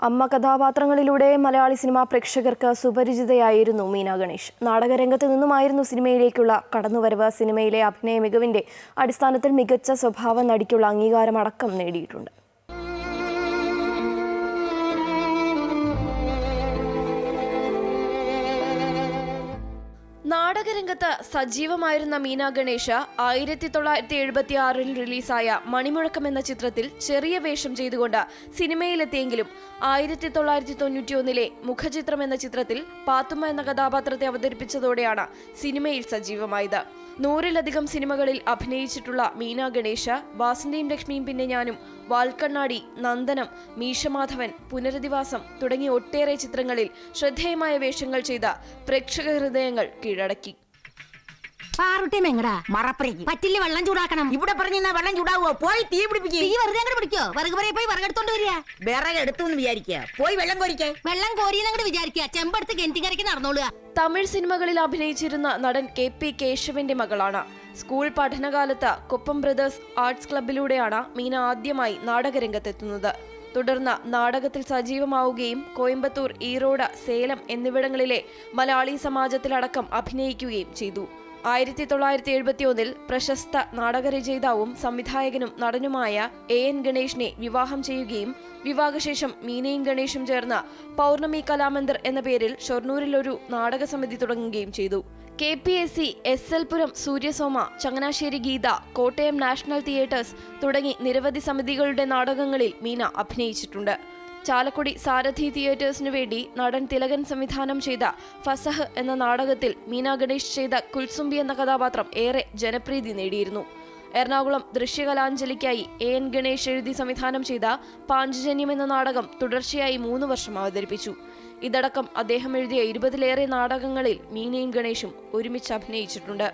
അമ്മ കഥാപാത്രങ്ങളിലൂടെ മലയാളി സിനിമാ പ്രേക്ഷകർക്ക് സുപരിചിതയായിരുന്നു മീന ഗണേഷ്. നാടകരംഗത്ത് നിന്നുമായിരുന്നു സിനിമയിലേക്കുള്ള കടന്നുവരവ്. സിനിമയിലെ അഭിനയ മികവിന്റെ അടിസ്ഥാനത്തിൽ മികച്ച സ്വഭാവ നടിക്കുള്ള അംഗീകാരമടക്കം നേടിയിട്ടുണ്ട്. നാടകരംഗത്ത് സജീവമായിരുന്ന മീന ഗണേഷ ആയിരത്തി തൊള്ളായിരത്തി എഴുപത്തി ആറിൽ റിലീസായ മണിമുഴക്കം എന്ന ചിത്രത്തിൽ ചെറിയ വേഷം ചെയ്തുകൊണ്ട് സിനിമയിലെത്തിയെങ്കിലും ആയിരത്തി തൊള്ളായിരത്തി തൊണ്ണൂറ്റിയൊന്നിലെ മുഖചിത്രം എന്ന ചിത്രത്തിൽ പാത്തുമ്മ എന്ന കഥാപാത്രത്തെ അവതരിപ്പിച്ചതോടെയാണ് സിനിമയിൽ സജീവമായത്. നൂറിലധികം സിനിമകളിൽ അഭിനയിച്ചിട്ടുള്ള മീന ഗണേഷ വാസന്തിയും ലക്ഷ്മിയും പിന്നെ ഞാനും വാൽക്കണ്ണാടി നന്ദനം മീശമാധവൻ പുനരധിവാസം തുടങ്ങിയ ഒട്ടേറെ ചിത്രങ്ങളിൽ ശ്രദ്ധേയമായ വേഷങ്ങൾ ചെയ്ത പ്രേക്ഷക ഹൃദയങ്ങൾ കീഴടക്കി. പാറുട്ടി മെങ്ങടാ മറപ്പറയ്ക്ക് പറ്റില്ല വെള്ളം ചൂടാക്കണം. ഇവിടെ പറഞ്ഞ വെള്ളം ചൂടാവോ? പോയി തീ പിടിപ്പിക്കുക തീ വെറുതെ അങ്ങോട്ട് പിടിക്കോ? വിറക് പറയെ പോയി വിറകെടുത്തോണ്ട് വരിക. വിറകെടുത്തു എന്ന് വിചാരിക്കുക. പോയി വെള്ളം കോരിക്കേ. വെള്ളം കോരിയെന്നങ്ങോട്ട് വിചാരിക്കുക. ചെമ്പെടുത്ത് കെന്റിക്കരയ്ക്ക് നടന്നോളുക. തമിഴ് സിനിമകളിൽ അഭിനയിച്ചിരുന്ന നടൻ കെ പി കേശവന്റെ മകളാണ്. സ്കൂൾ പഠനകാലത്ത് കൊപ്പം ബ്രദേഴ്സ് ആർട്സ് ക്ലബിലൂടെയാണ് മീന ആദ്യമായി നാടകരംഗത്തെത്തുന്നത്. തുടർന്ന് നാടകത്തിൽ സജീവമാവുകയും കോയമ്പത്തൂർ ഈറോഡ് സേലം എന്നിവിടങ്ങളിലെ മലയാളി സമാജത്തിലടക്കം അഭിനയിക്കുകയും ചെയ്തു. ആയിരത്തി തൊള്ളായിരത്തി എഴുപത്തി ഒന്നിൽ പ്രശസ്ത നാടകരചയിതാവും സംവിധായകനും നടനുമായ എ എൻ ഗണേഷിനെ വിവാഹം ചെയ്യുകയും വിവാഹശേഷം മീനയും ഗണേഷും ചേർന്ന് പൗർണമി കലാമന്ദർ എന്ന പേരിൽ ഷൊർണൂരിൽ ഒരു നാടക സമിതി തുടങ്ങുകയും ചെയ്തു. K P S C S L Puram Suryasoma Changanassery Geetha Kottayam national theatres തുടങ്ങി നിരവധി സമിതികളുടെ നാടകങ്ങളിൽ മീന അഭിനയിച്ചിട്ടുണ്ട്. ചാലക്കുടി സാരഥി തിയേറ്റേഴ്സിനു വേണ്ടി നടൻ തിലകൻ സംവിധാനം ചെയ്ത ഫസഹ് എന്ന നാടകത്തിൽ മീന ഗണേഷ് ചെയ്ത കുൽസുംബി എന്ന കഥാപാത്രം ഏറെ ജനപ്രീതി നേടിയിരുന്നു. എറണാകുളം ദൃശ്യകലാഞ്ജലിക്കായി എ എൻ ഗണേഷ് എഴുതി സംവിധാനം ചെയ്ത പാഞ്ചജന്യം എന്ന നാടകം തുടർച്ചയായി മൂന്ന് വർഷം അവതരിപ്പിച്ചു. ഇതടക്കം അദ്ദേഹം എഴുതിയ ഇരുപതിലേറെ നാടകങ്ങളിൽ മീനയും ഗണേഷും ഒരുമിച്ച് അഭിനയിച്ചിട്ടുണ്ട്.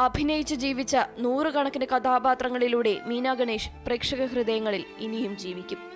അഭിനയിച്ച് ജീവിച്ച നൂറുകണക്കിന് കഥാപാത്രങ്ങളിലൂടെ മീന ഗണേഷ് പ്രേക്ഷക ഹൃദയങ്ങളിൽ ഇനിയും ജീവിക്കും.